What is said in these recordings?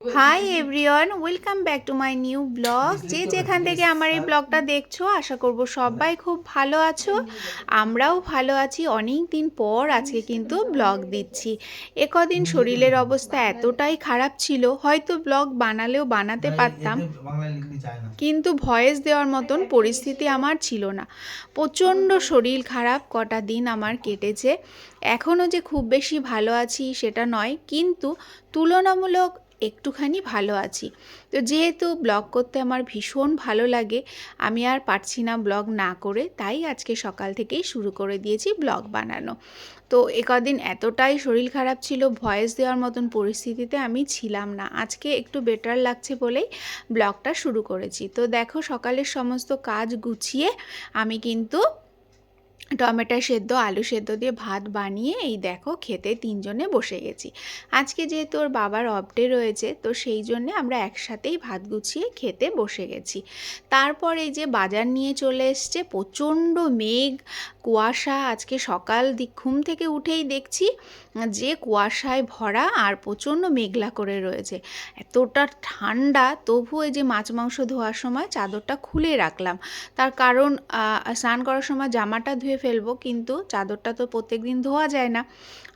Hi everyone welcome back to my new blog যে যেখান থেকে আমার এই ব্লগটা দেখছ আশা করব সবাই খুব ভালো আছো। আমরাও ভালো আছি। অনেক দিন পর আজকে কিন্তু ব্লগ দিচ্ছি। এ কদিন শরীরের অবস্থা এতটাই খারাপ ছিল। হয়তো ব্লগ বানালেও বানাতে পারতাম। কিন্তু ভয়েস দেওয়ার মতন পরিস্থিতি আমার ছিল না। প্রচণ্ড শরীর খারাপ কটা দিন আমার কেটেছে। এখনও যে খুব বেশি ভালো আছি সেটা নয়। কিন্তু তুলনামূলক একটুখানি ভালো আছি। তো যেহেতু ব্লগ করতে আমার ভীষণ ভালো লাগে, আমি আর পারছি না ব্লগ না করে, তাই আজকে সকাল থেকেই শুরু করে দিয়েছি ব্লগ বানানো। তো একদিন এতটাই শরীর খারাপ ছিল, ভয়েস দেওয়ার মতন পরিস্থিতিতে আমি ছিলাম না। আজকে একটু বেটার লাগছে বলেই ব্লগটা শুরু করেছি। তো দেখো সকালের সমস্ত কাজ গুছিয়ে আমি কিন্তু টমেটো সেদ্ধ, আলু সেদ্ধ দিয়ে ভাত বানিয়ে এই দেখো খেতে তিনজনে বসে গেছি। আজকে যেহেতু ওর বাবার অফডে রয়েছে, তো সেই জন্যে আমরা একসাথেই ভাত গুছিয়ে খেতে বসে গেছি। তারপর এই যে বাজার নিয়ে চলে এসছে, প্রচণ্ড মেঘ কুয়াশা আজকে সকাল দিক ঘুম থেকে উঠেই দেখছি যে কুয়াশায় ভরা আর প্রচণ্ড মেঘলা করে রয়েছে। এতটা ঠান্ডা, তবু এই যে মাছ মাংস ধোয়ার সময় চাদরটা খুলে রাখলাম। তার কারণ স্নান করার সময় জামাটা ধুয়ে ফেলব, কিন্তু চাদরটা তো প্রত্যেক দিন ধোয়া যায় না।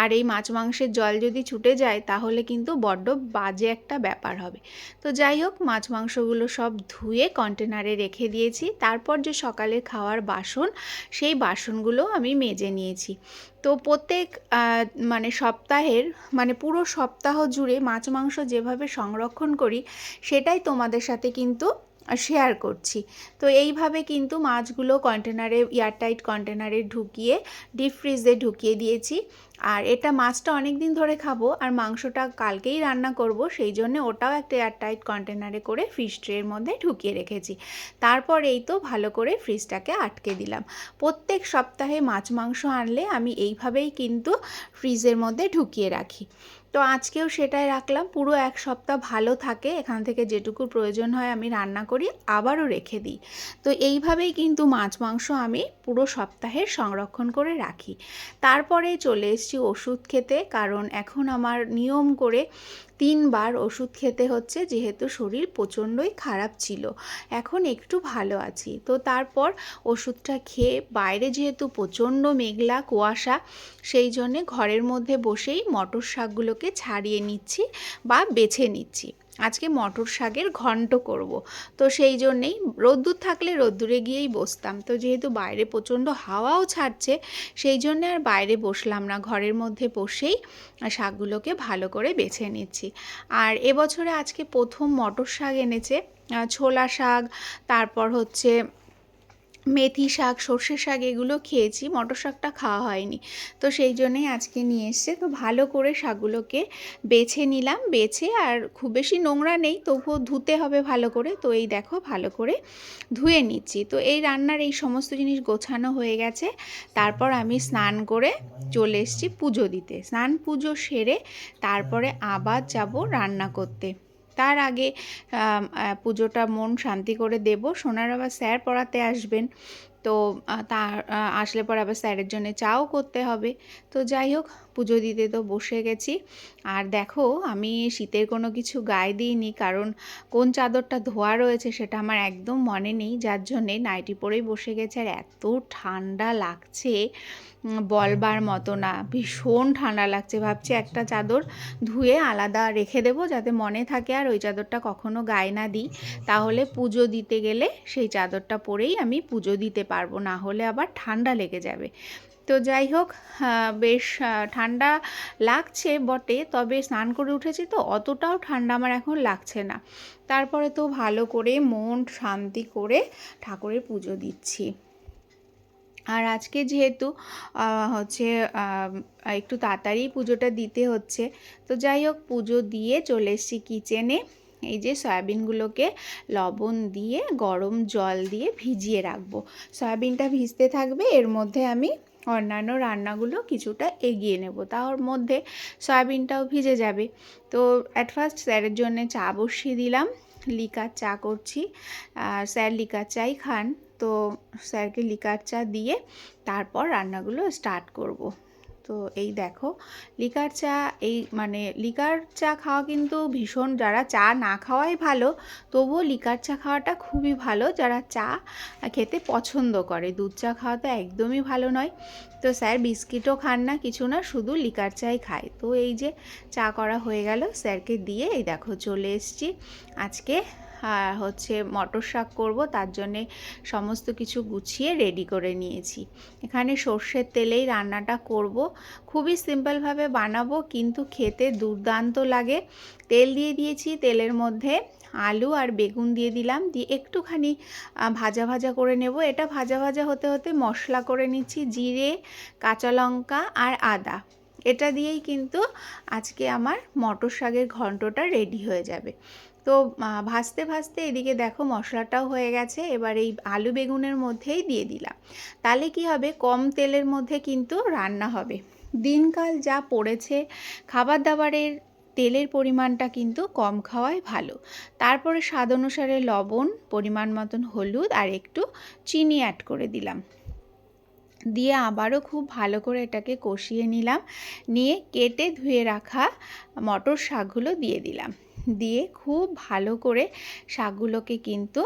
আর এই মাছ মাংসের জল যদি ছুটে যায়, তাহলে কিন্তু বড্ড বাজে একটা ব্যাপার হবে। তো যাই হোক, মাছ মাংসগুলো সব ধুয়ে কন্টেনারে রেখে দিয়েছি। তারপর যে সকালের খাওয়ার বাসন, সেই বাসনগুলো আমি মেজে নিয়েছি। তো প্রত্যেক মানে সপ্তাহের মানে পুরো সপ্তাহ জুড়ে মাছ মাংস যেভাবে সংরক্ষণ করি, সেটাই তোমাদের সাথে কিন্তু শেয়ার করছি। তো এইভাবে কিন্তু মাছগুলো কন্টেনারে এয়ারটাইট কন্টেনারে ঢুকিয়ে ডিপ ফ্রিজে ঢুকিয়ে দিয়েছি। আর এটা মাছটা অনেক দিন ধরে খাব আর মাংসটা কালকেই রান্না করব, সেই জন্য ওটাও একটা এয়ারটাইট কন্টেনারে করে ফিশ ট্রের মধ্যে ঢুকিয়ে রেখেছি। তারপর এই তো ভালো করে ফ্রিজটাকে আটকে দিলাম। প্রত্যেক সপ্তাহে মাছ মাংস আনলে আমি এইভাবেই কিন্তু ফ্রিজের মধ্যে ঢুকিয়ে রাখি। তো আজকেও সেটাই রাখলাম। পুরো এক সপ্তাহ ভালো থাকে, এখান থেকে যেটুকু প্রয়োজন হয় আমি রান্না করি, আবারও রেখে দিই। তো এইভাবেই কিন্তু মাছ মাংস আমি পুরো সপ্তাহের সংরক্ষণ করে রাখি। তারপরে চলে এসেছি ওষুধ খেতে, কারণ এখন আমার নিয়ম করে তিনবার ওষুধ খেতে হচ্ছে, যেহেতু শরীর প্রচণ্ডই খারাপ ছিল। এখন একটু ভালো আছি। তো তারপর ওষুধটা খেয়ে বাইরে যেহেতু প্রচণ্ড মেঘলা কুয়াশা, সেই জন্যে ঘরের মধ্যে বসেই মটর শাকগুলোকে ছাড়িয়ে নিচ্ছি বা বেছে নিচ্ছি। আজকে মটর শাকের ঘন্ট করব। তো সেই জন্যেই রোদ্দুর থাকলে রোদ্দুরে গিয়েই বসতাম। তো যেহেতু বাইরে প্রচণ্ড হাওয়াও ছাড়ছে, সেই জন্যে আর বাইরে বসলাম না। ঘরের মধ্যে বসেই শাকগুলোকে ভালো করে বেছে নিচ্ছি। আর এবছরে আজকে প্রথম মটর শাক এনেছে ছোলা শাক, তারপর হচ্ছে মেথি শাক, সর্ষে শাক এগুলো খেয়েছি, মটর শাকটা খাওয়া হয়নি। তো সেই জন্যেই আজকে নিয়ে এসছে। তো ভালো করে শাকগুলোকে বেছে নিলাম, বেছে আর খুব বেশি নোংরা নেই, তবুও ধুতে হবে ভালো করে। তো এই দেখো ভালো করে ধুয়ে নিচ্ছি। তো এই রান্নার এই সমস্ত জিনিস গোছানো হয়ে গেছে। তারপর আমি স্নান করে চলে এসেছি পুজো দিতে। স্নান পুজো সেরে তারপরে আবার যাব রান্না করতে। তার আগে পুজোটা মন শান্তি করে দেব। সোনার আবার স্যার পড়াতে আসবেন, তো তা আসলে পর আবার স্যারের জন্য চাও করতে হবে। তো যাই হোক পুজো দিতে তো বসে গেছি। আর দেখো, আমি শীতের কোনো কিছু গায়ে দিইনি, কারণ কোন চাদরটা ধোয়া রয়েছে সেটা আমার একদম মনে নেই। যার জন্যে নাইটি পরেই বসে গেছে, আর এত ঠান্ডা লাগছে বলবার মতো না। ভীষণ ঠান্ডা লাগছে, ভাবছি একটা চাদর ধুয়ে আলাদা রেখে দেবো যাতে মনে থাকে আর ওই চাদরটা কখনো গায়ে না দিই। তাহলে পুজো দিতে গেলে সেই চাদরটা পরেই আমি পুজো দিতে পারব, না হলে আবার ঠান্ডা লেগে যাবে। তো যাই হোক বেশ ঠান্ডা লাগছে বটে, তবে স্নান করে উঠেছি তো, অতটাও ঠান্ডা আমার এখন লাগছে না। তারপরে তো ভালো করে মন শান্তি করে ঠাকুরের পুজো দিচ্ছি। আর আজকে যেহেতু হচ্ছে একটু তাড়াতাড়ি পুজোটা দিতে হচ্ছে, তো যাই হোক, পুজো দিয়ে চলে এসেছি কিচেনে এই যে সয়াবিনগুলোকে লবণ দিয়ে, গরম জল দিয়ে ভিজিয়ে রাখব। সয়াবিনটা ভিজতে থাকবে, এর মধ্যে আমি অন্যান্য রান্নাগুলো কিছুটা এগিয়ে নেব। তার মধ্যে সয়াবিনটাও ভিজে যাবে। তো অ্যাট ফার্স্ট স্যারের জন্য চা বসিয়ে দিলাম, লিকার চা করছি। স্যার লিকার চাই খান, তো স্যারকে লিকার চা দিয়ে তারপর রান্নাগুলো স্টার্ট করব। তো এই দেখো, লিকার চা, এই মানে লিকার চা খাওয়া কিন্তু ভীষণ, যারা চা না খাওয়াই ভালো, তবুও লিকার চা খাওয়াটা খুবই ভালো। যারা চা খেতে পছন্দ করে, দুধ চা খাওয়া তো একদমই ভালো নয়। তো স্যার বিস্কিটও খান না, কিছু না, শুধু লিকার চাই খায়। তো এই যে চা করা হয়ে গেল, স্যারকে দিয়ে এই দেখো চলে এসছি। আজকে হচ্ছে মটর শাক করব, তার জন্যে সমস্ত কিছু গুছিয়ে রেডি করে নিয়েছি। এখানে সর্ষের তেলেই রান্নাটা করব। খুবই সিম্পলভাবে বানাবো, কিন্তু খেতে দুর্দান্ত লাগে। তেল দিয়ে দিয়েছি, তেলের মধ্যে আলু আর বেগুন দিয়ে দিলাম, দিয়ে একটুখানি ভাজা ভাজা করে নেব। এটা ভাজা ভাজা হতে হতে মশলা করে নিচ্ছি, জিরে, কাঁচা লঙ্কা আর আদা। এটা দিয়েই কিন্তু আজকে আমার মটর শাকের ঘন্টটা রেডি হয়ে যাবে। তো ভাজতে ভাজতে এদিকে দেখো মশলাটাও হয়ে গেছে। এবার এই আলু বেগুনের মধ্যেই দিয়ে দিলাম। তাহলে কি হবে? কম তেলের মধ্যে কিন্তু রান্না হবে। দিনকাল যা পড়েছে খাবার দাবারের তেলের পরিমাণটা কিন্তু কম খাওয়াই ভালো। তারপরে স্বাদ অনুসারে লবণ, পরিমাণ মতন হলুদ আর একটু চিনি অ্যাড করে দিলাম। দিয়ে আবারও খুব ভালো করে এটাকে কষিয়ে নিলাম। নিয়ে কেটে ধুয়ে রাখা মটর শাকগুলো দিয়ে দিলাম। দিয়ে খুব ভালো করে শাকগুলোকে কিন্তু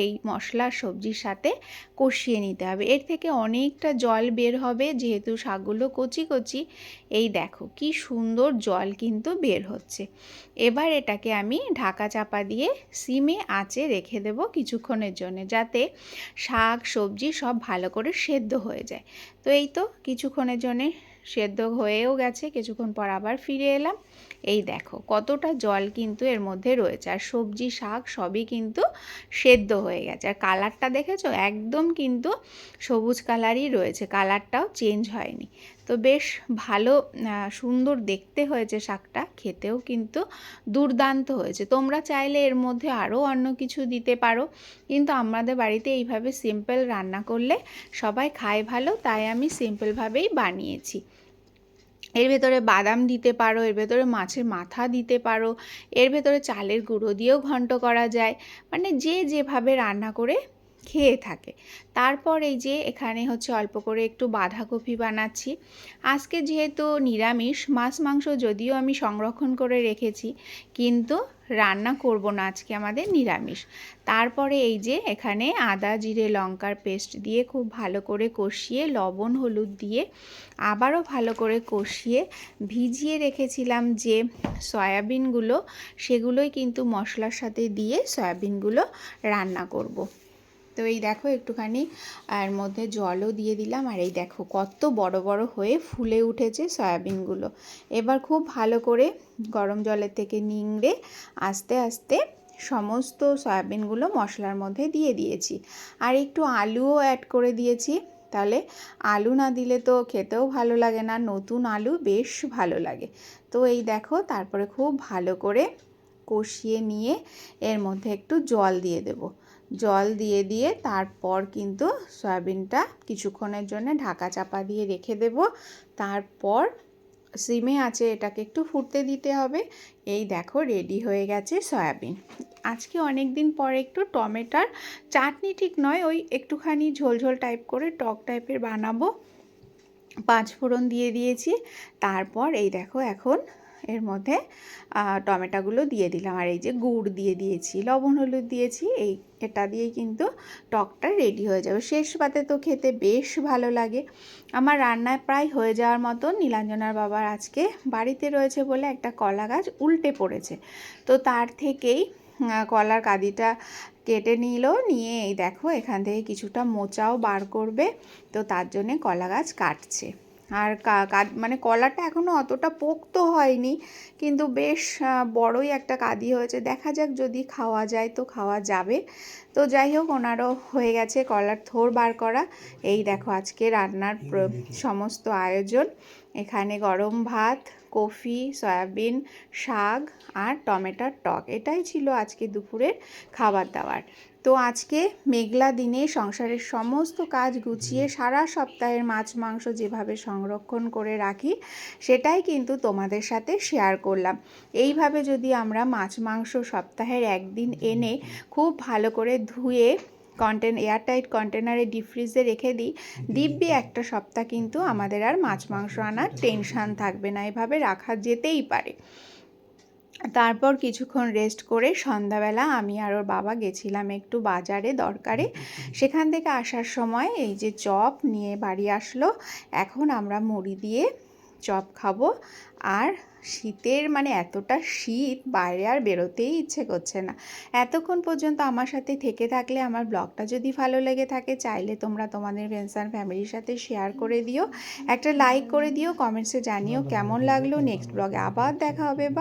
এই মশলা সবজির সাথে কষিয়ে নিতে হবে। এর থেকে অনেকটা জল বের হবে যেহেতু শাকগুলো কচি কচি। এই দেখো কি সুন্দর জল কিন্তু বের হচ্ছে। এবার এটাকে আমি ঢাকা চাপা দিয়ে সিমে আঁচে রেখে দেব কিছুক্ষণের জন্য যাতে শাক, সবজি সব ভালো করে সেদ্ধ হয়ে যায়। তো এই তো কিছুক্ষণের জন্যে সেদ্ধ হয়েও গেছে, কিছুক্ষণ পর আবার ফিরে এলাম। এই দেখো কতটা জল কিন্তু এর মধ্যে রয়েছে, আর সবজি, শাক সবই কিন্তু সেদ্ধ হয়ে গেছে। আর কালারটা দেখেছ? একদম কিন্তু সবুজ কালারই রয়েছে, কালারটাও চেঞ্জ হয়নি। তো বেশ ভালো সুন্দর দেখতে হয়েছে শাকটা, খেতেও কিন্তু দুর্দান্ত হয়েছে। তোমরা চাইলে এর মধ্যে আরও অন্য কিছু দিতে পারো, কিন্তু আমাদের বাড়িতে এইভাবে সিম্পল রান্না করলে সবাই খায় ভালো, তাই আমি সিম্পলভাবেই বানিয়েছি। এর ভেতরে বাদাম দিতে পারো, এর ভেতরে মাছের মাথা দিতে পারো, এর ভেতরে চালের গুঁড়ো দিয়েও ঘন্ট করা যায়। মানে যে যেভাবে রান্না করে খেয়ে থাকে। তারপর এই যে এখানে হচ্ছে অল্প করে একটু বাঁধাকপি বানাচ্ছি। আজকে যেহেতু নিরামিষ, মাছ, মাংস যদিও আমি সংরক্ষণ করে রেখেছি, কিন্তু রান্না করব না আজকে আমাদের নিরামিষ। তারপরে এই যে এখানে আদা, জিরে, লঙ্কার পেস্ট দিয়ে খুব ভালো করে কষিয়ে, লবণ, হলুদ দিয়ে আবারও ভালো করে কষিয়ে ভিজিয়ে রেখেছিলাম যে সয়াবিনগুলো, সেগুলোই কিন্তু মশলার সাথে দিয়ে সয়াবিনগুলো রান্না করব। তো এই দেখো একটুখানি এর মধ্যে জলও দিয়ে দিলাম। আর এই দেখো কত বড় বড় হয়ে ফুলে উঠেছে সয়াবিনগুলো। এবার খুব ভালো করে গরম জলের থেকে নিংড়ে আস্তে আস্তে সমস্ত সয়াবিনগুলো মশলার মধ্যে দিয়ে দিয়েছি। আর একটু আলুও অ্যাড করে দিয়েছি। তাহলে আলু না দিলে তো খেতেও ভালো লাগে না, নতুন আলু বেশ ভালো লাগে। তো এই দেখো তারপরে খুব ভালো করে কষিয়ে নিয়ে এর মধ্যে একটু জল দিয়ে দেবো। জল দিয়ে দিয়ে তারপর কিন্তু সয়াবিনটা কিছুক্ষণের জন্য ঢাকা চাপা দিয়ে রেখে দেব। তারপর সিমে আছে, এটাকে একটু ফুটতে দিতে হবে। এই দেখো, রেডি হয়ে গেছে সয়াবিন। আজকে অনেক দিন পরে একটু টমেটার চাটনি ঠিক নয়, ওই একটুখানি ঝোলঝোল টাইপ করে টক টাইপের বানাবো। পাঁচ ফোড়ন দিয়ে দিয়েছি। তারপর এই দেখো, এখন এর মধ্যে টমেটোগুলো দিয়ে দিলাম। আর এই যে গুড় দিয়ে দিয়েছি, লবণ হলুদ দিয়েছি, এই এটা দিয়েই কিন্তু টকটা রেডি হয়ে যাবে। শেষ পাতে তো খেতে বেশ ভালো লাগে। আমার রান্নায় প্রায় হয়ে যাওয়ার মতো নীলাঞ্জনার বাবার আজকে বাড়িতে রয়েছে বলে একটা কলা গাছ উল্টে পড়েছে। তো তার থেকেই কলার কাদিটা কেটে নিল, নিয়ে এই দেখো এখান থেকে কিছুটা মোচাও বার করবে। তো তার জন্যে কলা গাছ কাটছে। আর মানে কলাটা এখনও অতটা পোক্ত হয়নি কিন্তু বেশ বড়ই একটা কাদি হয়েছে। দেখা যাক যদি খাওয়া যায় তো খাওয়া যাবে। তো যাই হোক ওনারও হয়ে গেছে কলার থোর বার করা। এই দেখো আজকে রান্নার সমস্ত আয়োজন। এখানে গরম ভাত কফি, সয়াবিন, শাক আর টমেটোর টক। এটাই ছিল আজকে দুপুরের খাবার দাবার। তো আজকে মেঘলা দিনে সংসারের সমস্ত কাজ গুছিয়ে সারা সপ্তাহের মাছ মাংস যেভাবে সংরক্ষণ করে রাখি, সেটাই কিন্তু তোমাদের সাথে শেয়ার করলাম। এইভাবে যদি আমরা মাছ মাংস সপ্তাহের একদিন এনে খুব ভালো করে ধুয়ে কন্টেন এয়ারটাইট কন্টেনারে ডিপ ফ্রিজে রেখে দিই। দিব্যি একটা সপ্তাহ কিন্তু আমাদের আর মাছ মাংস আনার টেনশান থাকবে না এভাবে রাখা যেতেই পারে। তারপর কিছুক্ষণ রেস্ট করে সন্ধ্যাবেলা আমি আর ওর বাবা গেছিলাম একটু বাজারে দরকারে। সেখান থেকে আসার সময় এই যে চপ নিয়ে বাড়ি আসলো এখন আমরা মুড়ি দিয়ে চপ খাব। আর শীতের মানে এতটা শীত বাইরে আর বেরোতেই ইচ্ছে করছে না। এতক্ষণ পর্যন্ত আমার সাথে থেকে থাকলে আমার ব্লগটা যদি ভালো লেগে থাকে চাইলে তোমরা তোমাদের ফ্রেন্ডস অ্যান্ড ফ্যামিলির সাথে শেয়ার করে দিও। একটা লাইক করে দিও কমেন্টসে জানিও কেমন লাগল। নেক্সট ব্লগে আবার দেখা হবে। বা